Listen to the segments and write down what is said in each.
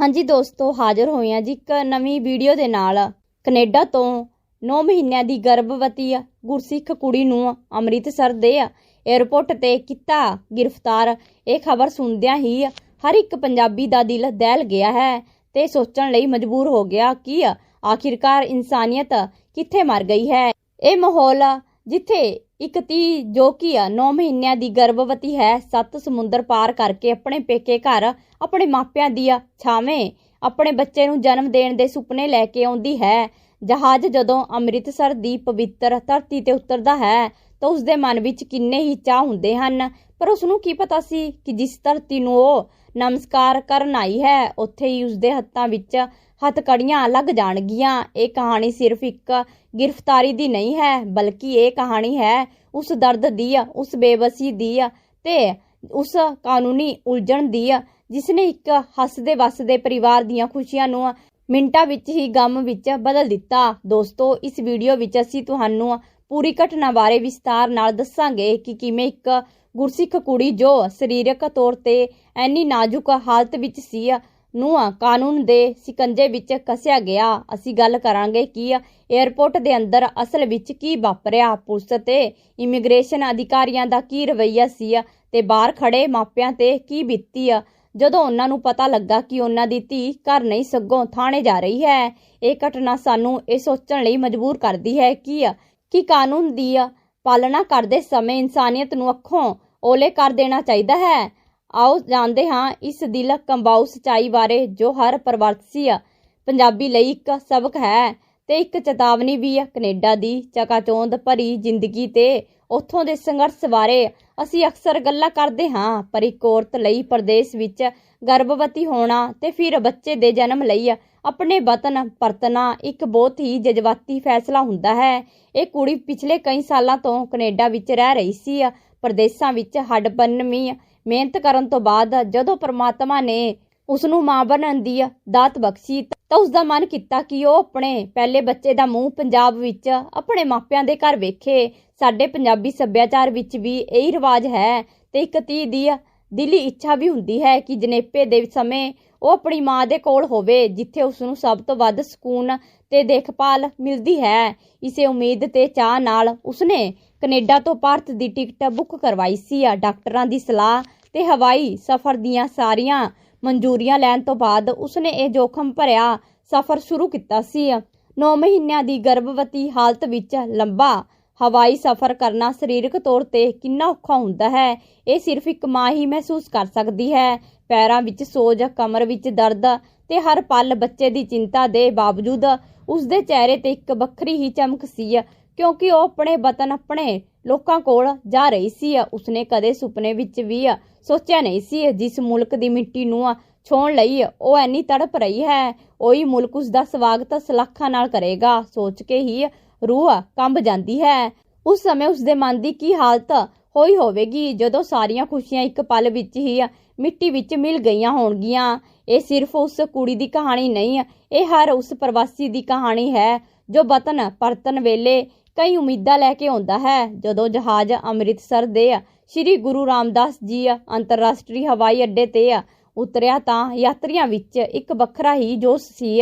ਹਾਂਜੀ ਦੋਸਤੋ, ਹਾਜ਼ਰ ਹੋਏ ਹਾਂ ਜੀ ਇੱਕ ਨਵੀਂ ਵੀਡੀਓ ਦੇ ਨਾਲ। ਕੈਨੇਡਾ ਤੋਂ 9 ਮਹੀਨਿਆਂ ਦੀ ਗਰਭਵਤੀ ਗੁਰਸਿੱਖ ਕੁੜੀ ਨੂੰ ਅੰਮ੍ਰਿਤਸਰ ਦੇ 에ਅਰਪੋਰਟ ਤੇ ਕੀਤਾ ਗ੍ਰਿਫਤਾਰ। ਇਹ ਖਬਰ ਸੁਣਦਿਆਂ ਹੀ ਹਰ ਇੱਕ ਪੰਜਾਬੀ ਦਾ ਦਿਲ ਦਹਿਲ ਗਿਆ ਹੈ ਤੇ ਸੋਚਣ ਲਈ ਮਜਬੂਰ ਹੋ ਗਿਆ ਕਿ ਆਖਿਰਕਾਰ ਇਨਸਾਨੀਅਤ ਕਿੱਥੇ ਮਰ ਗਈ ਹੈ। ਇਹ ਮਾਹੌਲ ਜਿੱਥੇ ਇੱਕ ਧੀ ਜੋ ਕਿ 9 ਮਹੀਨਿਆਂ ਦੀ ਗਰਭਵਤੀ ਹੈ, ਸੱਤ ਸਮੁੰਦਰ ਪਾਰ ਕਰਕੇ ਆਪਣੇ ਪੇਕੇ ਘਰ, ਆਪਣੇ ਮਾਪਿਆਂ ਦੀ ਛਾਵੇਂ, ਆਪਣੇ ਬੱਚੇ ਨੂੰ ਜਨਮ ਦੇਣ ਦੇ ਸੁਪਨੇ ਲੈ ਕੇ ਆਉਂਦੀ ਹੈ। ਜਹਾਜ਼ ਜਦੋਂ ਅੰਮ੍ਰਿਤਸਰ ਦੀ ਪਵਿੱਤਰ ਧਰਤੀ ਤੇ ਉਤਰਦਾ ਹੈ, ਤਾਂ ਉਸ ਦੇ ਮਨ ਵਿੱਚ ਕਿੰਨੇ ਹੀ ਚਾਹ ਹੁੰਦੇ ਹਨ। ਪਰ ਉਸ ਨੂੰ ਕੀ ਪਤਾ ਸੀ ਕਿ ਜਿਸ ਧਰਤੀ ਨੂੰ ਉਹ ਨਮਸਕਾਰ ਕਰਨ ਆਈ ਹੈ, ਉੱਥੇ ਹੀ ਉਸ ਦੇ ਹੱਥਾਂ ਵਿੱਚ ਹੱਥਕੜੀਆਂ ਲੱਗ ਜਾਣਗੀਆਂ। ਇਹ ਕਹਾਣੀ ਸਿਰਫ ਇੱਕ ਗ੍ਰਿਫਤਾਰੀ ਦੀ ਨਹੀਂ ਹੈ, ਬਲਕਿ ਇਹ ਕਹਾਣੀ ਹੈ ਉਸ ਦਰਦ ਦੀ, ਉਸ ਬੇਬਸੀ ਦੀ ਤੇ ਉਸ ਕਾਨੂੰਨੀ ਉਲਝਣ ਦੀ ਜਿਸ ਨੇ ਇੱਕ ਹੱਸਦੇ ਵਸਦੇ ਪਰਿਵਾਰ ਦੀਆਂ ਖੁਸ਼ੀਆਂ ਨੂੰ ਮਿੰਟਾਂ ਵਿੱਚ ਹੀ ਗਮ ਵਿੱਚ ਬਦਲ ਦਿੱਤਾ। ਦੋਸਤੋ, ਇਸ ਵੀਡੀਓ ਵਿੱਚ ਅਸੀਂ ਤੁਹਾਨੂੰ ਪੂਰੀ ਘਟਨਾ ਬਾਰੇ ਵਿਸਤਾਰ ਨਾਲ ਦੱਸਾਂਗੇ ਕਿ ਕਿਵੇਂ ਇੱਕ ਗੁਰਸਿੱਖ ਕੁੜੀ ਜੋ ਸਰੀਰਕ ਤੌਰ ਤੇ ਐਨੀ ਨਾਜ਼ੁਕ ਹਾਲਤ ਵਿੱਚ ਸੀ ਨੂੰ ਕਾਨੂੰਨ ਦੇ ਸਿਕੰਜੇ ਵਿੱਚ ਕੱਸਿਆ ਗਿਆ। ਅਸੀਂ ਗੱਲ ਕਰਾਂਗੇ ਕਿ 에ਅਰਪੋਰਟ ਦੇ ਅੰਦਰ ਅਸਲ ਵਿੱਚ ਕੀ ਵਾਪਰਿਆ। ਪੁਲਿਸ ਤੇ ਇਮੀਗ੍ਰੇਸ਼ਨ ਅਧਿਕਾਰੀਆਂ ਦਾ ਕੀ ਰਵੱਈਆ ਸੀ ਤੇ ਬਾਹਰ ਖੜੇ ਮਾਪਿਆਂ ਤੇ ਕੀ ਬੀਤੀ। ਜਦੋਂ ਉਹਨਾਂ ਨੂੰ ਪਤਾ ਲੱਗਾ ਕਿ ਉਹਨਾਂ ਦੀ ਧੀ ਘਰ ਨਹੀਂ ਸਗੋਂ ਥਾਣੇ ਜਾ ਰਹੀ ਹੈ, ਇਹ ਘਟਨਾ ਸਾਨੂੰ ਇਹ ਸੋਚਣ ਲਈ ਮਜਬੂਰ ਕਰਦੀ ਹੈ ਕਿ ਕਿ ਕਾਨੂੰਨ ਦੀ ਪਾਲਣਾ ਕਰਦੇ ਸਮੇਂ ਇਨਸਾਨੀਅਤ ਨੂੰ ਅੱਖੋਂ ਓਲੇ ਕਰ ਦੇਣਾ ਚਾਹੀਦਾ ਹੈ। ਆਓ ਜਾਣਦੇ ਹਾਂ ਇਸ ਦਿਲ ਕੰਬਾਊ ਸਚਾਈ ਬਾਰੇ ਜੋ ਹਰ ਪ੍ਰਵਾਸੀ ਪੰਜਾਬੀ ਲਈ ਇੱਕ ਸਬਕ ਹੈ ਤੇ ਇੱਕ ਚੇਤਾਵਨੀ ਵੀ ਹੈ ਕੈਨੇਡਾ ਦੀ ਚਕਾਚੌਂਦ ਭਰੀ ਜ਼ਿੰਦਗੀ ਤੇ ਉੱਥੋਂ ਦੇ ਸੰਘਰਸ਼ ਬਾਰੇ ਅਸੀਂ ਅਕਸਰ ਗੱਲਾਂ ਕਰਦੇ ਹਾਂ, ਪਰ ਇੱਕ ਔਰਤ ਲਈ ਪਰਦੇਸ ਵਿੱਚ ਗਰਭਵਤੀ ਹੋਣਾ ਤੇ ਫਿਰ ਬੱਚੇ ਦੇ ਜਨਮ ਲਈ ਆਪਣੇ ਵਤਨ ਪਰਤਣਾ ਇੱਕ ਬਹੁਤ ਹੀ ਜਜ਼ਬਾਤੀ ਫੈਸਲਾ ਹੁੰਦਾ ਹੈ। ਇਹ ਕੁੜੀ ਪਿਛਲੇ ਕਈ ਸਾਲਾਂ ਤੋਂ ਕੈਨੇਡਾ ਵਿੱਚ ਰਹਿ ਰਹੀ ਸੀ, ਪਰਦੇਸਾਂ ਵਿੱਚ ਹੱਡਬੰਨਵੀਂ ਮਿਹਨਤ ਕਰਨ ਤੋਂ ਬਾਅਦ ਜਦੋਂ ਪ੍ਰਮਾਤਮਾ ਨੇ ਉਸ ਨੂੰ ਮਾਂ ਬਣਨ ਦੀ ਦਾਤ ਬਖਸ਼ੀ ਤਾਂ ਉਸ ਦਾ ਮਨ ਕੀਤਾ ਕਿ ਉਹ ਆਪਣੇ ਪਹਿਲੇ ਬੱਚੇ ਦਾ ਮੂੰਹ ਪੰਜਾਬ ਵਿੱਚ ਆਪਣੇ ਮਾਪਿਆਂ ਦੇ ਘਰ ਵੇਖੇ। ਸਾਡੇ ਪੰਜਾਬੀ ਸੱਭਿਆਚਾਰ ਵਿੱਚ ਵੀ ਇਹੀ ਰਿਵਾਜ ਹੈ ਤੇ ਇੱਕ ਧੀ ਦੀ ਦਿਲੀ ਇੱਛਾ ਵੀ ਹੁੰਦੀ ਹੈ ਕਿ ਜਨੇਪੇ ਦੇ ਸਮੇਂ ਉਹ ਆਪਣੀ ਮਾਂ ਦੇ ਕੋਲ ਹੋਵੇ, ਜਿੱਥੇ ਉਸ ਨੂੰ ਸਭ ਤੋਂ ਵੱਧ ਸਕੂਨ ਤੇ ਦੇਖਭਾਲ ਮਿਲਦੀ ਹੈ। ਇਸੇ ਉਮੀਦ ਤੇ ਚਾਹ ਨਾਲ ਉਸਨੇ ਕੈਨੇਡਾ ਤੋਂ ਭਾਰਤ ਦੀ ਟਿਕਟ ਬੁੱਕ ਕਰਵਾਈ ਸੀ। ਡਾਕਟਰਾਂ ਦੀ ਸਲਾਹ ਤੇ ਹਵਾਈ ਸਫ਼ਰ ਦੀਆਂ ਸਾਰੀਆਂ ਮਨਜ਼ੂਰੀਆਂ ਲੈਣ ਤੋਂ ਬਾਅਦ ਉਸਨੇ ਇਹ ਜੋਖਮ ਭਰਿਆ ਸਫ਼ਰ ਸ਼ੁਰੂ ਕੀਤਾ ਸੀ। 9 ਮਹੀਨਿਆਂ ਦੀ ਗਰਭਵਤੀ ਹਾਲਤ ਵਿੱਚ ਲੰਬਾ ਹਵਾਈ ਸਫ਼ਰ ਕਰਨਾ ਸਰੀਰਕ ਤੌਰ ਤੇ ਕਿੰਨਾ ਔਖਾ ਹੁੰਦਾ ਹੈ, ਇਹ ਸਿਰਫ ਇੱਕ ਮਾਂ ਹੀ ਮਹਿਸੂਸ ਕਰ ਸਕਦੀ ਹੈ। ਪੈਰਾਂ ਵਿੱਚ ਸੋਜ, ਕਮਰ ਵਿੱਚ ਦਰਦ ਤੇ ਹਰ ਪਲ ਬੱਚੇ ਦੀ ਚਿੰਤਾ ਦੇ ਬਾਵਜੂਦ ਉਸ ਦੇ ਚਿਹਰੇ ਤੇ ਇੱਕ ਵੱਖਰੀ ਹੀ ਚਮਕ ਸੀ। ਕਿਉਂਕਿ ਉਹ ਆਪਣੇ ਵਤਨ ਆਪਣੇ ਲੋਕਾਂ ਕੋਲ ਜਾ ਰਹੀ ਸੀ ਉਸਨੇ ਕਦੇ ਸੁਪਨੇ ਵਿੱਚ ਵੀ ਸੋਚਿਆ ਨਹੀਂ ਸੀ ਜਿਸ ਮੁਲਕ ਦੀ ਮਿੱਟੀ ਨੂੰ ਛੋਣ ਲਈ ਉਹ ਐਨੀ ਤੜਪ ਰਹੀ ਹੈ, ਉਹੀ ਮੁਲਕ ਉਸ ਦਾ ਸਵਾਗਤ ਸਲਾਖਾਂ ਨਾਲ ਕਰੇਗਾ, ਸੋਚ ਕੇ ਹੀ ਰੂਹ ਕੰਬ ਜਾਂਦੀ ਹੈ। ਉਸ ਸਮੇਂ ਉਸ ਦੇ ਮਨ ਦੀ ਕੀ ਹਾਲਤ ਹੋਈ ਹੋਵੇਗੀ ਜਦੋਂ ਸਾਰੀਆਂ ਖੁਸ਼ੀਆਂ ਇੱਕ ਪਲ ਵਿੱਚ ਹੀ ਮਿੱਟੀ ਵਿੱਚ ਮਿਲ ਗਈਆਂ ਹੋਣਗੀਆਂ। ਇਹ ਸਿਰਫ ਉਸ ਕੁੜੀ ਦੀ ਕਹਾਣੀ ਨਹੀਂ ਇਹ ਹਰ ਉਸ ਪ੍ਰਵਾਸੀ ਦੀ ਕਹਾਣੀ ਹੈ ਜੋ ਵਤਨ, ਪਰਤਨ ਵੇਲੇ ਕਈ ਉਮੀਦਾਂ ਲੈ ਕੇ ਆਉਂਦਾ ਹੈ। ਜਦੋਂ ਜਹਾਜ਼ ਅੰਮ੍ਰਿਤਸਰ ਦੇ ਸ੍ਰੀ ਗੁਰੂ ਰਾਮਦਾਸ ਜੀ ਅੰਤਰਰਾਸ਼ਟਰੀ ਹਵਾਈ ਅੱਡੇ ਤੇ ਉਤਰਿਆ ਤਾਂ ਯਾਤਰੀਆਂ ਵਿੱਚ ਇੱਕ ਵੱਖਰਾ ਹੀ ਜੋਸ਼ ਸੀ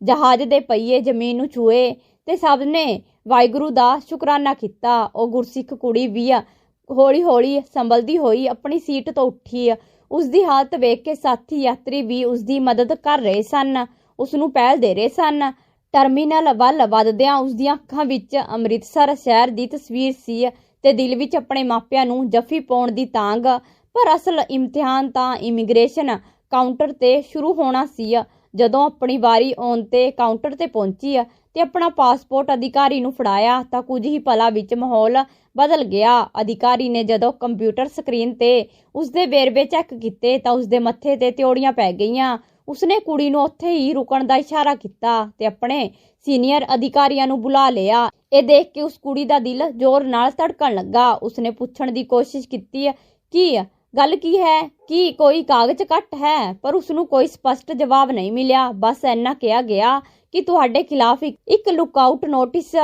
ਜਹਾਜ਼ ਦੇ ਪਈਏ ਜ਼ਮੀਨ ਨੂੰ ਛੂਏ ਤੇ ਸਭ ਨੇ ਵਾਹਿਗੁਰੂ ਦਾ ਸ਼ੁਕਰਾਨਾ ਕੀਤਾ। ਉਹ ਗੁਰਸਿੱਖ ਕੁੜੀ ਵੀ ਹੌਲੀ ਹੌਲੀ ਸੰਭਲਦੀ ਹੋਈ ਆਪਣੀ ਸੀਟ ਤੋਂ ਉੱਠੀ ਉਸ ਦੀ ਹਾਲਤ ਵੇਖ ਕੇ ਸਾਥੀ ਯਾਤਰੀ ਵੀ ਉਸ ਦੀ ਮਦਦ ਕਰ ਰਹੇ ਸਨ। ਉਸ ਨੂੰ ਪਹਿਲ ਦੇ ਰਹੇ ਸਨ। ਟਰਮੀਨਲ ਵੱਲ ਵੱਧਦਿਆਂ ਉਸ ਦੀਆਂ ਅੱਖਾਂ ਵਿੱਚ ਅੰਮ੍ਰਿਤਸਰ ਸ਼ਹਿਰ ਦੀ ਤਸਵੀਰ ਸੀ ਤੇ ਦਿਲ ਵਿੱਚ ਆਪਣੇ ਮਾਪਿਆਂ ਨੂੰ ਜੱਫੀ ਪਾਉਣ ਦੀ ਤਾਂਗ। ਪਰ ਅਸਲ ਇਮਤਿਹਾਨ ਤਾਂ ਇਮੀਗ੍ਰੇਸ਼ਨ ਕਾਊਂਟਰ ਤੇ ਸ਼ੁਰੂ ਹੋਣਾ ਸੀ। ਜਦੋਂ ਆਪਣੀ ਵਾਰੀ ਆਉਣ ਤੇ ਕਾਊਂਟਰ ਤੇ ਪਹੁੰਚੀ ਤੇ ਆਪਣਾ ਪਾਸਪੋਰਟ ਅਧਿਕਾਰੀ ਨੂੰ ਫੜਾਇਆ ਤਾਂ ਕੁਝ ਹੀ ਪਲਾਂ ਵਿੱਚ ਮਾਹੌਲ ਬਦਲ ਗਿਆ। ਅਧਿਕਾਰੀ ਨੇ ਜਦੋਂ ਕੰਪਿਊਟਰ ਸਕਰੀਨ ਤੇ ਉਸ ਦੇ ਵੇਰਵੇ ਚੈੱਕ ਕੀਤੇ ਤਾਂ ਉਸ ਦੇ ਮੱਥੇ ਤੇ ਤਿਉੜੀਆਂ ਪੈ ਗਈਆਂ। ਉਸਨੇ ਕੁੜੀ ਨੂੰ ਉੱਥੇ ਹੀ ਰੁਕਣ ਦਾ ਇਸ਼ਾਰਾ ਕੀਤਾ ਤੇ ਆਪਣੇ ਸੀਨੀਅਰ ਅਧਿਕਾਰੀਆਂ ਨੂੰ ਬੁਲਾ ਲਿਆ। ਇਹ ਦੇਖ ਕੇ ਉਸ ਕੁੜੀ ਦਾ ਦਿਲ ਜ਼ੋਰ ਨਾਲ ਧੜਕਣ ਲੱਗਾ। ਉਸਨੇ ਪੁੱਛਣ ਦੀ ਕੋਸ਼ਿਸ਼ ਕੀਤੀ, ਕਿ, ਗੱਲ ਕੀ ਹੈ? ਕਿ ਕੋਈ ਕਾਗਜ਼ ਕੱਟ ਹੈ? ਪਰ ਉਸ ਨੂੰ ਕੋਈ ਸਪਸ਼ਟ ਜਵਾਬ ਨਹੀਂ ਮਿਲਿਆ। ਬਸ ਇੰਨਾ ਕਿਹਾ ਗਿਆ ਕਿ ਤੁਹਾਡੇ ਖਿਲਾਫ ਇੱਕ ਲੁੱਕਆਊਟ ਨੋਟਿਸ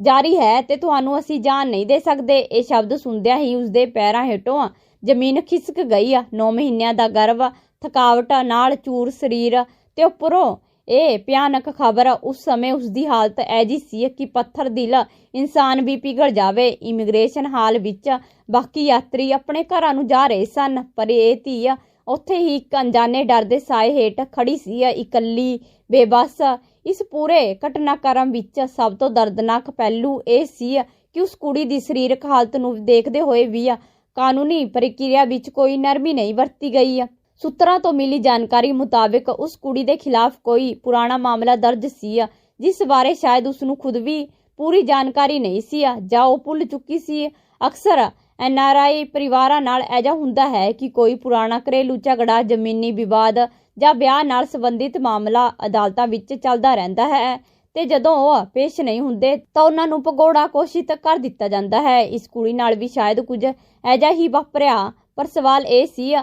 ਜਾਰੀ ਹੈ ਤੇ ਤੁਹਾਨੂੰ ਅਸੀਂ ਜਾਣ ਨਹੀਂ ਦੇ ਸਕਦੇ। ਇਹ ਸ਼ਬਦ ਸੁਣਦਿਆਂ ਹੀ ਉਸਦੇ ਪੈਰਾਂ ਹੇਠੋਂ ਜ਼ਮੀਨ ਖਿਸਕ ਗਈ। ਆ 9 ਮਹੀਨਿਆਂ ਦਾ ਗਰਭ ਥਕਾਵਟ ਨਾਲ ਚੂਰ ਸਰੀਰ ਤੇ ਉੱਪਰੋਂ ਇਹ ਭਿਆਨਕ ਖਬਰ ਉਸ ਸਮੇਂ ਉਸ ਦੀ ਹਾਲਤ ਐਜੀ ਸੀ ਕਿ ਪੱਥਰ ਦਿਲ ਇਨਸਾਨ ਵੀ ਪਿਘਲ ਜਾਵੇ, ਇਮੀਗ੍ਰੇਸ਼ਨ ਹਾਲ ਵਿੱਚ ਬਾਕੀ ਯਾਤਰੀ ਆਪਣੇ ਘਰਾਂ ਨੂੰ ਜਾ ਰਹੇ ਸਨ, ਪਰ ਇਹ ਧੀ ਉੱਥੇ ਹੀ ਇੱਕ ਅਣਜਾਣੇ ਡਰ ਦੇ ਸਾਏ ਹੇਠ ਖੜੀ ਸੀ ਇਕੱਲੀ, ਬੇਬਸ ਇਸ ਪੂਰੇ ਘਟਨਾਕ੍ਰਮ ਵਿੱਚ ਸਭ ਤੋਂ ਦਰਦਨਾਕ ਪਹਿਲੂ ਇਹ ਸੀ ਕਿ ਉਸ ਕੁੜੀ ਦੀ ਸਰੀਰਕ ਹਾਲਤ ਨੂੰ ਦੇਖਦੇ ਹੋਏ ਵੀ ਕਾਨੂੰਨੀ ਪ੍ਰਕਿਰਿਆ ਵਿੱਚ ਕੋਈ ਨਰਮੀ ਨਹੀਂ ਵਰਤੀ ਗਈ ਸੂਤਰਾਂ ਤੋਂ ਮਿਲੀ ਜਾਣਕਾਰੀ ਮੁਤਾਬਕ ਉਸ ਕੁੜੀ ਦੇ ਖਿਲਾਫ ਕੋਈ ਪੁਰਾਣਾ ਮਾਮਲਾ ਦਰਜ ਸੀ ਜਿਸ ਬਾਰੇ ਸ਼ਾਇਦ ਉਸ ਨੂੰ ਖੁਦ ਵੀ ਪੂਰੀ ਜਾਣਕਾਰੀ ਨਹੀਂ ਸੀ ਜਾਂ ਉਹ ਭੁੱਲ ਚੁੱਕੀ ਸੀ। ਅਕਸਰ ਐਨਆਰਆਈ ਪਰਿਵਾਰਾਂ ਨਾਲ ਐਜਾ ਹੁੰਦਾ ਹੈ ਕਿ ਕੋਈ ਪੁਰਾਣਾ ਘਰੇਲੂ ਝਗੜਾ, ਜ਼ਮੀਨੀ ਵਿਵਾਦ ਜਾਂ ਵਿਆਹ ਨਾਲ ਸੰਬੰਧਿਤ ਮਾਮਲਾ ਅਦਾਲਤਾਂ ਵਿੱਚ ਚੱਲਦਾ ਰਹਿੰਦਾ ਹੈ ਤੇ ਜਦੋਂ ਉਹ ਪੇਸ਼ ਨਹੀਂ ਹੁੰਦੇ ਤਾਂ ਉਹਨਾਂ ਨੂੰ ਭਗੌੜਾ ਘੋਸ਼ਿਤ ਕਰ ਦਿੱਤਾ ਜਾਂਦਾ ਹੈ। ਇਸ ਕੁੜੀ ਨਾਲ ਵੀ ਸ਼ਾਇਦ ਕੁਝ ਐਜਾ ਹੀ ਵਾਪਰਿਆ, ਪਰ ਸਵਾਲ ਇਹ ਸੀ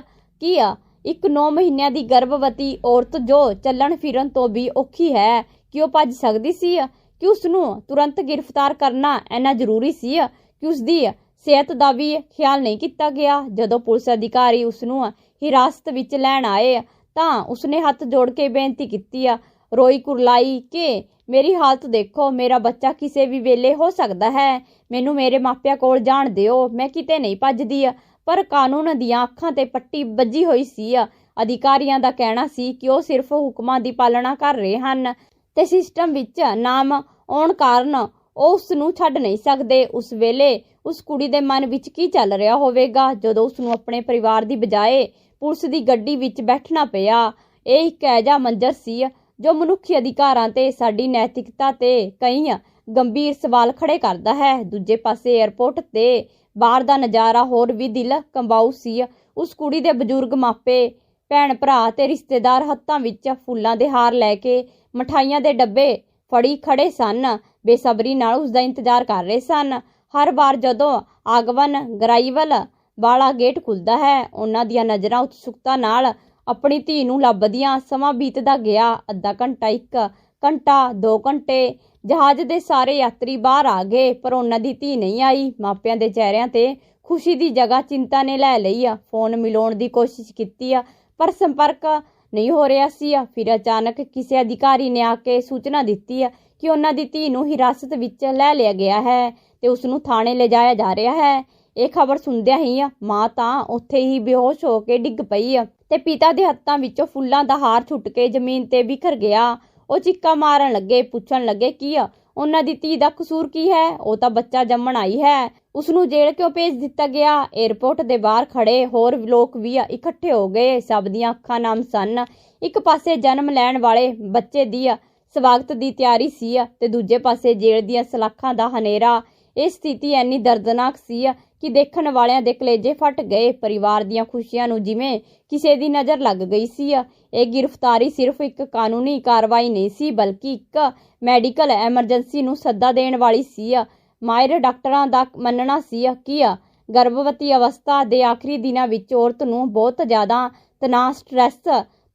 ਕਿ ਇੱਕ 9 ਮਹੀਨਿਆਂ ਦੀ ਗਰਭਵਤੀ ਔਰਤ ਜੋ ਚੱਲਣ ਫਿਰਨ ਤੋਂ ਵੀ ਔਖੀ ਹੈ ਕਿ ਉਹ ਭੱਜ ਸਕਦੀ ਸੀ? ਕਿ ਉਸ ਨੂੰ ਤੁਰੰਤ ਗ੍ਰਿਫਤਾਰ ਕਰਨਾ ਇੰਨਾ ਜ਼ਰੂਰੀ ਸੀ? ਕਿ ਉਸ ਦੀ ਸਿਹਤ ਦਾ ਵੀ ਖਿਆਲ ਨਹੀਂ ਕੀਤਾ ਗਿਆ। ਜਦੋਂ ਪੁਲਿਸ ਅਧਿਕਾਰੀ ਉਸ ਨੂੰ ਹਿਰਾਸਤ ਵਿੱਚ ਲੈਣ ਆਏ, ਤਾਂ ਉਸਨੇ ਹੱਥ ਜੋੜ ਕੇ ਬੇਨਤੀ ਕੀਤੀ ਆ ਰੋਈ ਕੁਰਲਾਈ ਕਿ, ਮੇਰੀ ਹਾਲਤ ਦੇਖੋ। ਮੇਰਾ ਬੱਚਾ ਕਿਸੇ ਵੀ ਵੇਲੇ ਹੋ ਸਕਦਾ ਹੈ। ਮੈਨੂੰ ਮੇਰੇ ਮਾਪਿਆਂ ਕੋਲ ਜਾਣ ਦਿਓ। ਮੈਂ ਕਿਤੇ ਨਹੀਂ ਭੱਜਦੀ। ਪਰ ਕਾਨੂੰਨ ਦੀਆਂ ਅੱਖਾਂ ਤੇ ਪੱਟੀ ਵੱਜੀ ਹੋਈ ਸੀ। ਅਧਿਕਾਰੀਆਂ ਦਾ ਕਹਿਣਾ ਸੀ ਕਿ ਉਹ ਸਿਰਫ ਹੁਕਮਾਂ ਦੀ ਪਾਲਣਾ ਕਰ ਰਹੇ ਹਨ ਤੇ ਸਿਸਟਮ ਵਿੱਚ ਨਾਮ ਆਉਣ ਕਾਰਨ ਉਹ ਉਸ ਨੂੰ ਛੱਡ ਨਹੀਂ ਸਕਦੇ। ਉਸ ਵੇਲੇ ਉਸ ਕੁੜੀ ਦੇ ਮਨ ਵਿੱਚ ਕੀ ਚੱਲ ਰਿਹਾ ਹੋਵੇਗਾ? ਜਦੋਂ ਉਸ ਨੂੰ ਆਪਣੇ ਪਰਿਵਾਰ ਦੀ ਬਜਾਏ ਪੁਲਿਸ ਦੀ ਗੱਡੀ ਵਿੱਚ ਬੈਠਣਾ ਪਿਆ, ਇਹ ਇੱਕ ਐਜਾ ਮੰਜ਼ਰ ਸੀ ਜੋ ਮਨੁੱਖੀ ਅਧਿਕਾਰਾਂ ਤੇ, ਸਾਡੀ ਨੈਤਿਕਤਾ ਤੇ ਕਈ ਗੰਭੀਰ ਸਵਾਲ ਖੜੇ ਕਰਦਾ ਹੈ। ਦੂਜੇ ਪਾਸੇ 에ਅਰਪੋਰਟ ਤੇ ਬਾਹਰ ਦਾ ਨਜ਼ਾਰਾ ਹੋਰ ਵੀ ਦਿਲ ਕੰਬਾਊ ਸੀ। ਉਸ ਕੁੜੀ ਦੇ ਬਜ਼ੁਰਗ ਮਾਪੇ, ਭੈਣ ਭਰਾ ਤੇ ਰਿਸ਼ਤੇਦਾਰ ਹੱਥਾਂ ਵਿੱਚ ਫੁੱਲਾਂ ਦੇ ਹਾਰ ਲੈ ਕੇ ਮਠਾਈਆਂ ਦੇ ਡੱਬੇ ਫੜੀ ਖੜੇ ਸਨ। ਬੇਸਬਰੀ ਨਾਲ ਉਸ ਦਾ ਇੰਤਜ਼ਾਰ ਕਰ ਰਹੇ ਸਨ। ਹਰ ਵਾਰ ਜਦੋਂ ਆਗਵਨ ਗਰਾਈਵਲ ਵਾਲਾ ਗੇਟ ਖੁੱਲਦਾ ਹੈ, ਉਹਨਾਂ ਦੀਆਂ ਨਜ਼ਰਾਂ ਉਤਸੁਕਤਾ ਨਾਲ ਆਪਣੀ ਧੀ ਨੂੰ ਲੱਭਦੀਆਂ ਸਮਾਂ ਬੀਤਦਾ ਗਿਆ। ਅੱਧਾ ਘੰਟਾ ਇੱਕ ਘੰਟਾ 2 ਘੰਟੇ, ਜਹਾਜ਼ ਦੇ ਸਾਰੇ ਯਾਤਰੀ ਬਾਹਰ ਆ ਗਏ, ਪਰ ਉਹਨਾਂ ਦੀ ਧੀ ਨਹੀਂ ਆਈ। ਮਾਪਿਆਂ ਦੇ ਚਿਹਰਿਆਂ ਤੇ ਖੁਸ਼ੀ ਦੀ ਜਗ੍ਹਾ ਚਿੰਤਾ ਨੇ ਲੈ ਲਈ ਆ। ਫੋਨ ਮਿਲਾਉਣ ਦੀ ਕੋਸ਼ਿਸ਼ ਕੀਤੀ ਆ, ਪਰ ਸੰਪਰਕ ਨਹੀਂ ਹੋ ਰਿਹਾ ਸੀ ਆ। ਫਿਰ ਅਚਾਨਕ ਕਿਸੇ ਅਧਿਕਾਰੀ ਨੇ ਆ ਕੇ ਸੂਚਨਾ ਦਿੱਤੀ ਆ ਕਿ ਉਹਨਾਂ ਦੀ ਧੀ ਨੂੰ ਹਿਰਾਸਤ ਵਿੱਚ ਲੈ ਲਿਆ ਗਿਆ ਹੈ ਤੇ ਉਸ ਨੂੰ ਥਾਣੇ ਲਿਜਾਇਆ ਜਾ ਰਿਹਾ ਹੈ। ਇਹ ਖਬਰ ਸੁਣਦਿਆਂ ਹੀ ਆ, ਮਾਂ ਤਾਂ ਉੱਥੇ ਹੀ ਬੇਹੋਸ਼ ਹੋ ਕੇ ਡਿੱਗ ਪਈ ਆ ਤੇ ਪਿਤਾ ਦੇ ਹੱਥਾਂ ਵਿੱਚੋਂ ਫੁੱਲਾਂ ਦਾ ਹਾਰ ਛੁੱਟ ਕੇ ਜ਼ਮੀਨ ਤੇ ਬਿਖਰ ਗਿਆ। ਉਹ ਚੀਕਾ ਮਾਰਨ ਲੱਗੇ, ਪੁੱਛਣ ਲੱਗੇ, ਕੀ ਆ? ਉਹਨਾਂ ਦੀ ਧੀ ਦਾ ਕਸੂਰ ਕੀ ਹੈ? ਉਹ ਤਾਂ ਬੱਚਾ ਜੰਮਣ ਆਈ ਹੈ। ਉਸ ਨੂੰ ਜੇਲ੍ਹ ਕਿਉਂ ਭੇਜ ਦਿੱਤਾ ਗਿਆ? 에ਅਰਪੋਰਟ ਦੇ ਬਾਹਰ ਖੜੇ ਹੋਰ ਲੋਕ ਵੀ ਇਕੱਠੇ ਹੋ ਗਏ। ਸਭ ਦੀਆਂ ਅੱਖਾਂ ਨਾਮ ਸਨ। ਇੱਕ ਪਾਸੇ ਜਨਮ ਲੈਣ ਵਾਲੇ ਬੱਚੇ ਦੀ ਸਵਾਗਤ ਦੀ ਤਿਆਰੀ ਸੀ ਤੇ ਦੂਜੇ ਪਾਸੇ ਜੇਲ੍ਹ ਦੀਆਂ ਸਲਾਖਾਂ ਦਾ ਹਨੇਰਾ। ਇਹ ਸਥਿਤੀ ਐਨੀ ਦਰਦਨਾਕ ਸੀ ਕਿ ਦੇਖਣ ਵਾਲਿਆਂ ਦੇ ਕਲੇਜੇ ਫਟ ਗਏ। ਪਰਿਵਾਰ ਦੀਆਂ ਖੁਸ਼ੀਆਂ ਨੂੰ ਜਿਵੇਂ ਕਿਸੇ ਦੀ ਨਜ਼ਰ ਲੱਗ ਗਈ ਸੀ ਇਹ ਗ੍ਰਿਫਤਾਰੀ ਸਿਰਫ ਇੱਕ ਕਾਨੂੰਨੀ ਕਾਰਵਾਈ ਨਹੀਂ ਸੀ, ਬਲਕਿ ਇੱਕ ਮੈਡੀਕਲ ਐਮਰਜੈਂਸੀ ਨੂੰ ਸੱਦਾ ਦੇਣ ਵਾਲੀ ਸੀ ਮਾਇਰ ਡਾਕਟਰਾਂ ਦਾ ਮੰਨਣਾ ਸੀ ਕਿ ਗਰਭਵਤੀ ਅਵਸਥਾ ਦੇ ਆਖਰੀ ਦਿਨਾਂ ਵਿੱਚ ਔਰਤ ਨੂੰ ਬਹੁਤ ਜ਼ਿਆਦਾ ਤਣਾਅ, ਸਟ੍ਰੈਸ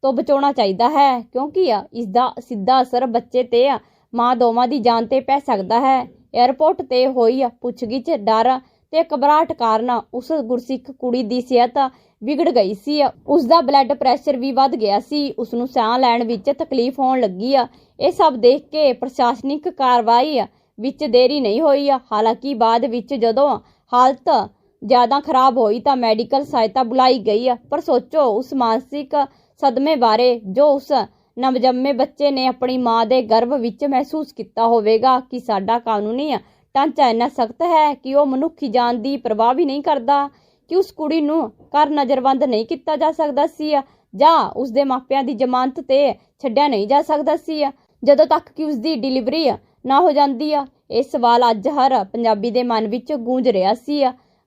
ਤੋਂ ਬਚਾਉਣਾ ਚਾਹੀਦਾ ਹੈ, ਕਿਉਂਕਿ ਇਸ ਦਾ ਸਿੱਧਾ ਅਸਰ ਬੱਚੇ ਤੇ ਮਾਂ ਦੋਵਾਂ ਦੀ ਜਾਨ ਤੇ ਪੈ ਸਕਦਾ ਹੈ। ਏਅਰਪੋਰਟ ਤੇ ਹੋਈ ਪੁੱਛਗਿੱਛ, ਡਰ ਤੇ ਘਬਰਾਹਟ ਕਾਰਨ ਉਸ ਗੁਰਸਿੱਖ ਕੁੜੀ ਦੀ ਸਿਹਤ ਵਿਗੜ ਗਈ ਸੀ। ਉਸ ਦਾ ਬਲੱਡ ਪ੍ਰੈਸ਼ਰ ਵੀ ਵੱਧ ਗਿਆ ਸੀ। ਉਸ ਨੂੰ ਸਾਹ ਲੈਣ ਵਿੱਚ ਤਕਲੀਫ ਹੋਣ ਲੱਗੀ ਆ। ਇਹ ਸਭ ਦੇਖ ਕੇ ਪ੍ਰਸ਼ਾਸਨਿਕ ਕਾਰਵਾਈ ਵਿੱਚ ਦੇਰੀ ਨਹੀਂ ਹੋਈ ਹਾਲਾਂਕਿ ਬਾਅਦ ਵਿੱਚ ਜਦੋਂ ਹਾਲਤ ਜ਼ਿਆਦਾ ਖਰਾਬ ਹੋਈ ਤਾਂ ਮੈਡੀਕਲ ਸਹਾਇਤਾ ਬੁਲਾਈ ਗਈ ਪਰ ਸੋਚੋ, ਉਸ ਮਾਨਸਿਕ ਸਦਮੇ ਬਾਰੇ ਜੋ ਉਸ ਨਵਜੰਮੇ ਬੱਚੇ ਨੇ ਆਪਣੀ ਮਾਂ ਦੇ ਗਰਭ ਵਿੱਚ ਮਹਿਸੂਸ ਕੀਤਾ ਹੋਵੇਗਾ ਕਿ ਸਾਡਾ ਕਾਨੂੰਨੀ ਢਾਂਚਾ ਇੰਨਾ ਸਖਤ ਹੈ ਕਿ ਉਹ ਮਨੁੱਖੀ ਜਾਨ ਦੀ ਪਰਵਾਹ ਵੀ ਨਹੀਂ ਕਰਦਾ, ਕਿ ਉਸ ਕੁੜੀ ਨੂੰ ਘਰ ਨਜ਼ਰਬੰਦ ਨਹੀਂ ਕੀਤਾ ਜਾ ਸਕਦਾ ਸੀ ਜਾਂ ਉਸ ਦੇ ਮਾਪਿਆਂ ਦੀ ਜ਼ਮਾਨਤ ਤੇ ਛੱਡਿਆ ਨਹੀਂ ਜਾ ਸਕਦਾ ਸੀ। ਜਦੋਂ ਤੱਕ ਕਿ ਉਸ ਦੀ ਡਿਲੀਵਰੀ ਨਾ ਹੋ ਜਾਂਦੀ ਆ ਇਹ ਸਵਾਲ ਅੱਜ ਹਰ ਪੰਜਾਬੀ ਦੇ ਮਨ ਵਿੱਚ ਗੂੰਜ ਰਿਹਾ ਸੀ।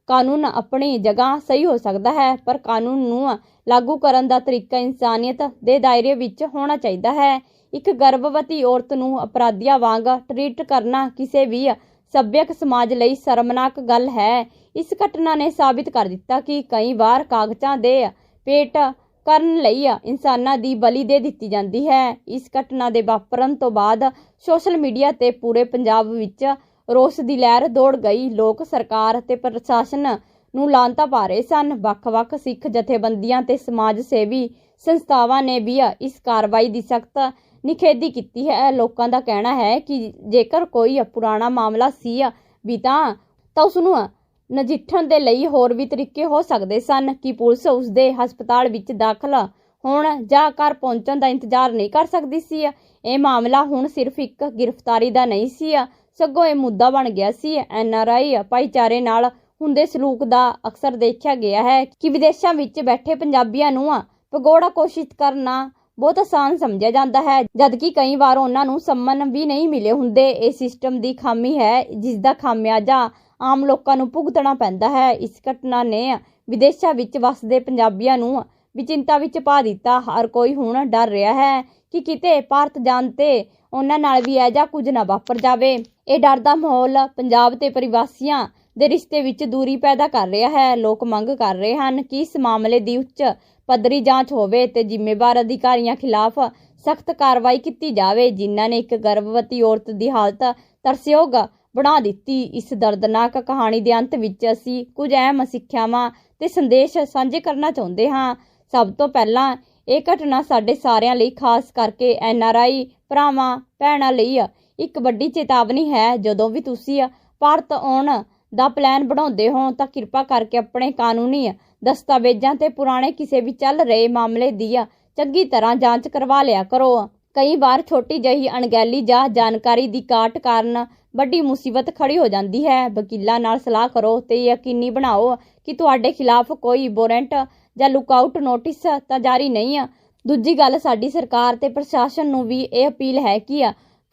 ਕਾਨੂੰਨ ਆਪਣੀ ਜਗ੍ਹਾ ਸਹੀ ਹੋ ਸਕਦਾ ਹੈ, ਪਰ ਕਾਨੂੰਨ ਨੂੰ ਲਾਗੂ ਕਰਨ ਦਾ ਤਰੀਕਾ ਇਨਸਾਨੀਅਤ ਦੇ ਦਾਇਰੇ ਵਿੱਚ ਹੋਣਾ ਚਾਹੀਦਾ ਹੈ। ਇੱਕ ਗਰਭਵਤੀ ਔਰਤ ਨੂੰ ਅਪਰਾਧੀਆਂ ਵਾਂਗ ਟ੍ਰੀਟ ਕਰਨਾ ਕਿਸੇ ਵੀ ਸੱਭਿਅਕ ਸਮਾਜ ਲਈ ਸ਼ਰਮਨਾਕ ਗੱਲ ਹੈ। ਇਸ ਘਟਨਾ ਨੇ ਸਾਬਿਤ ਕਰ ਦਿੱਤਾ ਕਿ ਕਈ ਵਾਰ ਕਾਗਜ਼ਾਂ ਦੇ ਪੇਟ ਕਰਨ ਲਈ ਇਨਸਾਨਾਂ ਦੀ ਬਲੀ ਦੇ ਦਿੱਤੀ ਜਾਂਦੀ ਹੈ। ਇਸ ਘਟਨਾ ਦੇ ਵਾਪਰਨ ਤੋਂ ਬਾਅਦ ਸੋਸ਼ਲ ਮੀਡੀਆ ਤੇ ਪੂਰੇ ਪੰਜਾਬ ਵਿੱਚ ਰੋਸ ਦੀ ਲਹਿਰ ਦੌੜ ਗਈ। ਲੋਕ, ਸਰਕਾਰ ਤੇ ਪ੍ਰਸ਼ਾਸਨ ਨੂੰ ਲਾਂਤਾ ਪਾ ਰਹੇ ਸਨ। ਵੱਖ-ਵੱਖ ਸਿੱਖ ਜਥੇਬੰਦੀਆਂ ਤੇ ਸਮਾਜ ਸੇਵੀ ਸੰਸਥਾਵਾਂ ਨੇ ਵੀ ਇਸ ਕਾਰਵਾਈ ਦੀ ਸਖਤ ਨਿਖੇਧੀ ਕੀਤੀ ਹੈ। ਲੋਕਾਂ ਦਾ ਕਹਿਣਾ ਹੈ ਕਿ ਜੇਕਰ ਕੋਈ ਪੁਰਾਣਾ ਮਾਮਲਾ ਸੀ ਵੀ ਤਾਂ ਤਾਂ ਉਸ ਨੂੰ ਨਜਿੱਠਣ ਦੇ ਲਈ ਹੋਰ ਵੀ ਤਰੀਕੇ ਹੋ ਸਕਦੇ ਸਨ ਕਿ ਪੁਲਿਸ ਉਸ ਦੇ ਹਸਪਤਾਲ ਵਿੱਚ ਦਾਖਲ ਹੋਣ ਜਾਂ ਘਰ ਪਹੁੰਚਣ ਦਾ ਇੰਤਜ਼ਾਰ ਨਹੀਂ ਕਰ ਸਕਦੀ ਸੀ। ਇਹ ਮਾਮਲਾ ਹੁਣ ਸਿਰਫ ਇੱਕ ਗ੍ਰਿਫਤਾਰੀ ਦਾ ਨਹੀਂ ਸੀ। ਸਗੋਂ ਇਹ ਮੁੱਦਾ ਬਣ ਗਿਆ ਸੀ, ਐਨ ਆਰ ਆਈ ਭਾਈਚਾਰੇ ਨਾਲ ਹੁੰਦੇ ਸਲੂਕ ਦਾ ਅਕਸਰ ਦੇਖਿਆ ਗਿਆ ਹੈ ਕਿ ਵਿਦੇਸ਼ਾਂ ਵਿੱਚ ਬੈਠੇ ਪੰਜਾਬੀਆਂ ਨੂੰ ਭਗੌੜਾ ਕੋਸ਼ਿਸ਼ ਕਰਨਾ ਬਹੁਤ ਆਸਾਨ ਸਮਝਿਆ ਜਾਂਦਾ ਹੈ, ਜਦਕਿ ਕਈ ਵਾਰ ਉਹਨਾਂ ਨੂੰ ਸੰਮਨ ਵੀ ਨਹੀਂ ਮਿਲੇ ਹੁੰਦੇ। ਇਹ ਸਿਸਟਮ ਦੀ ਖਾਮੀ ਹੈ, ਜਿਸ ਦਾ ਖਾਮਿਆਜਾ ਆਮ ਲੋਕਾਂ ਨੂੰ ਭੁਗਤਣਾ ਪੈਂਦਾ ਹੈ। ਇਸ ਘਟਨਾ ਨੇ ਵਿਦੇਸ਼ਾਂ ਵਿੱਚ ਵਸਦੇ ਪੰਜਾਬੀਆਂ ਨੂੰ ਵੀ ਚਿੰਤਾ ਵਿੱਚ ਪਾ ਦਿੱਤਾ। ਹਰ ਕੋਈ ਹੁਣ ਡਰ ਰਿਹਾ ਹੈ ਕਿ ਕਿਤੇ ਭਾਰਤ ਜਾਣ ਤੇ ਉਹਨਾਂ ਨਾਲ ਵੀ ਇਹ ਜਾਂ ਕੁਝ ਨਾ ਵਾਪਰ ਜਾਵੇ। ਇਹ ਡਰ ਦਾ ਮਾਹੌਲ ਪੰਜਾਬ ਤੇ ਪ੍ਰਵਾਸੀਆਂ ਦੇ ਰਿਸ਼ਤੇ ਵਿੱਚ ਦੂਰੀ ਪੈਦਾ ਕਰ ਰਿਹਾ ਹੈ। ਲੋਕ ਮੰਗ ਕਰ ਰਹੇ ਹਨ ਕਿ ਇਸ ਮਾਮਲੇ ਦੀ ਉੱਚ ਪੱਧਰੀ ਜਾਂਚ ਹੋਵੇ ਤੇ ਜ਼ਿੰਮੇਵਾਰ ਅਧਿਕਾਰੀਆਂ ਖਿਲਾਫ ਸਖਤ ਕਾਰਵਾਈ ਕੀਤੀ ਜਾਵੇ, ਜਿਨ੍ਹਾਂ ਨੇ ਇੱਕ ਗਰਭਵਤੀ ਔਰਤ ਦੀ ਹਾਲਤ ਤਰਸਯੋਗ ਬਣਾ ਦਿੱਤੀ। ਇਸ ਦਰਦਨਾਕ ਕਹਾਣੀ ਦੇ ਅੰਤ ਵਿੱਚ ਅਸੀਂ ਕੁਝ ਅਹਿਮ ਸਿੱਖਿਆਵਾਂ ਤੇ ਸੰਦੇਸ਼ ਸਾਂਝੇ ਕਰਨਾ ਚਾਹੁੰਦੇ ਹਾਂ। ਸਭ ਤੋਂ ਪਹਿਲਾਂ, ਇਹ ਘਟਨਾ ਸਾਡੇ ਸਾਰਿਆਂ ਲਈ ਖਾਸ ਕਰਕੇ ਐਨਆਰਆਈ ਭਰਾਵਾਂ, ਭੈਣਾਂ ਲਈ ਇੱਕ ਵੱਡੀ ਚੇਤਾਵਨੀ ਹੈ, ਜਦੋਂ ਵੀ ਤੁਸੀਂ ਭਾਰਤ ਆਉਣ ਦਾ ਪਲਾਨ ਬਣਾਉਂਦੇ ਹੋ, ਤਾਂ ਕਿਰਪਾ ਕਰਕੇ ਆਪਣੇ ਕਾਨੂੰਨੀ ਦਸਤਾਵੇਜ਼ਾਂ ਤੇ ਪੁਰਾਣੇ ਕਿਸੇ ਵੀ ਚੱਲ ਰਹੇ ਮਾਮਲੇ ਦੀ ਚੰਗੀ ਤਰ੍ਹਾਂ ਜਾਂਚ ਕਰਵਾ ਲਿਆ ਕਰੋ ਕਈ ਵਾਰ ਛੋਟੀ ਜਿਹੀ ਅਣਗਹਿਲੀ ਜਾਂ ਜਾਣਕਾਰੀ ਦੀ ਘਾਟ ਕਾਰਨ ਵੱਡੀ ਮੁਸੀਬਤ ਖੜੀ ਹੋ ਜਾਂਦੀ ਹੈ। ਵਕੀਲਾਂ ਨਾਲ ਸਲਾਹ ਕਰੋ ਤੇ ਯਕੀਨੀ ਬਣਾਓ ਕਿ ਤੁਹਾਡੇ ਖਿਲਾਫ ਕੋਈ ਵਾਰੰਟ ਜਾਂ ਲੁੱਕਆਊਟ ਨੋਟਿਸ ਤਾਂ ਜਾਰੀ ਨਹੀਂ ਹੈ ਦੂਜੀ ਗੱਲ, ਸਾਡੀ ਸਰਕਾਰ ਤੇ ਪ੍ਰਸ਼ਾਸਨ ਨੂੰ ਵੀ ਇਹ ਅਪੀਲ ਹੈ ਕਿ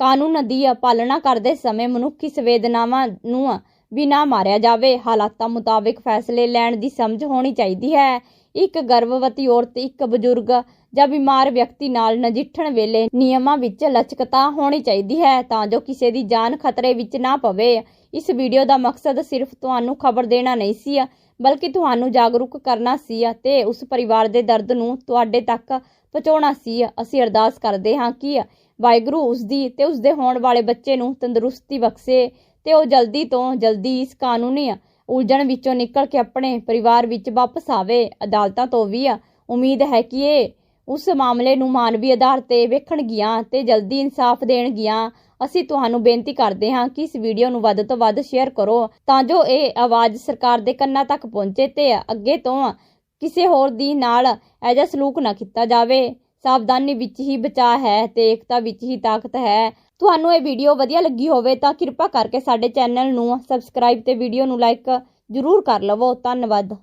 ਕਾਨੂੰਨ ਦੀ ਪਾਲਣਾ ਕਰਦੇ ਸਮੇਂ ਮਨੁੱਖੀ ਸੰਵੇਦਨਾਵਾਂ ਨੂੰ ਵੀ ਨਾ ਮਾਰਿਆ ਜਾਵੇ। ਹਾਲਾਤਾਂ ਮੁਤਾਬਿਕ ਫੈਸਲੇ ਲੈਣ ਦੀ ਸਮਝ ਹੋਣੀ ਚਾਹੀਦੀ ਹੈ। ਇੱਕ ਗਰਭਵਤੀ ਔਰਤ, ਇੱਕ ਬਜ਼ੁਰਗ ਜਾਂ ਬਿਮਾਰ ਵਿਅਕਤੀ ਨਾਲ ਨਜਿੱਠਣ ਵੇਲੇ ਨਿਯਮਾਂ ਵਿੱਚ ਲਚਕਤਾ ਹੋਣੀ ਚਾਹੀਦੀ ਹੈ ਤਾਂ ਜੋ ਕਿਸੇ ਦੀ ਜਾਨ ਖਤਰੇ ਵਿੱਚ ਨਾ ਪਵੇ। ਇਸ ਵੀਡੀਓ ਦਾ ਮਕਸਦ ਸਿਰਫ ਤੁਹਾਨੂੰ ਖਬਰ ਦੇਣਾ ਨਹੀਂ ਸੀ ਬਲਕਿ ਤੁਹਾਨੂੰ ਜਾਗਰੂਕ ਕਰਨਾ ਸੀ ਤੇ ਉਸ ਪਰਿਵਾਰ ਦੇ ਦਰਦ ਨੂੰ ਤੁਹਾਡੇ ਤੱਕ ਪਹੁੰਚਾਉਣਾ ਸੀ ਅਸੀਂ ਅਰਦਾਸ ਕਰਦੇ ਹਾਂ ਕਿ ਵਾਹਿਗੁਰੂ ਉਸ ਦੀ ਤੇ ਉਸ ਦੇ ਹੋਣ ਵਾਲੇ ਬੱਚੇ ਨੂੰ ਤੰਦਰੁਸਤੀ ਬਖਸ਼ੇ ਤੇ ਉਹ ਜਲਦੀ ਤੋਂ ਜਲਦੀ ਇਸ ਕਾਨੂੰਨੀ ਉਲਝਣ ਵਿੱਚੋਂ ਨਿਕਲ ਕੇ ਆਪਣੇ ਪਰਿਵਾਰ ਵਿੱਚ ਵਾਪਸ ਆਵੇ। ਅਦਾਲਤਾਂ ਤੋਂ ਵੀ ਉਮੀਦ ਹੈ ਕਿ ਇਹ ਉਸ ਮਾਮਲੇ ਨੂੰ ਮਾਨਵੀ ਆਧਾਰ ਤੇ ਵੇਖਣਗੀਆਂ ਤੇ ਜਲਦੀ ਇਨਸਾਫ ਦੇਣਗੀਆਂ। ਅਸੀਂ ਤੁਹਾਨੂੰ ਬੇਨਤੀ ਕਰਦੇ ਹਾਂ ਕਿ ਇਸ ਵੀਡੀਓ ਨੂੰ ਵੱਧ ਤੋਂ ਵੱਧ ਸ਼ੇਅਰ ਕਰੋ ਤਾਂ ਜੋ ਇਹ ਆਵਾਜ਼ ਸਰਕਾਰ ਦੇ ਕੰਨਾਂ ਤੱਕ ਪਹੁੰਚੇ ਤੇ ਅੱਗੇ ਤੋਂ ਕਿਸੇ ਹੋਰ ਦੀ ਨਾਲ ਐਜਾ ਸਲੂਕ ਨਾ ਕੀਤਾ ਜਾਵੇ। ਸਾਵਧਾਨੀ ਵਿੱਚ ਹੀ ਬਚਾ ਹੈ ਤੇ ਏਕਤਾ ਵਿੱਚ ਹੀ ਤਾਕਤ ਹੈ। ਤੁਹਾਨੂੰ ਇਹ ਵੀਡੀਓ ਵਧੀਆ ਲੱਗੀ ਹੋਵੇ ਤਾਂ ਕਿਰਪਾ ਕਰਕੇ ਸਾਡੇ ਚੈਨਲ ਨੂੰ ਸਬਸਕ੍ਰਾਈਬ ਤੇ ਵੀਡੀਓ ਨੂੰ ਲਾਈਕ ਜ਼ਰੂਰ ਕਰ ਲਵੋ। ਧੰਨਵਾਦ।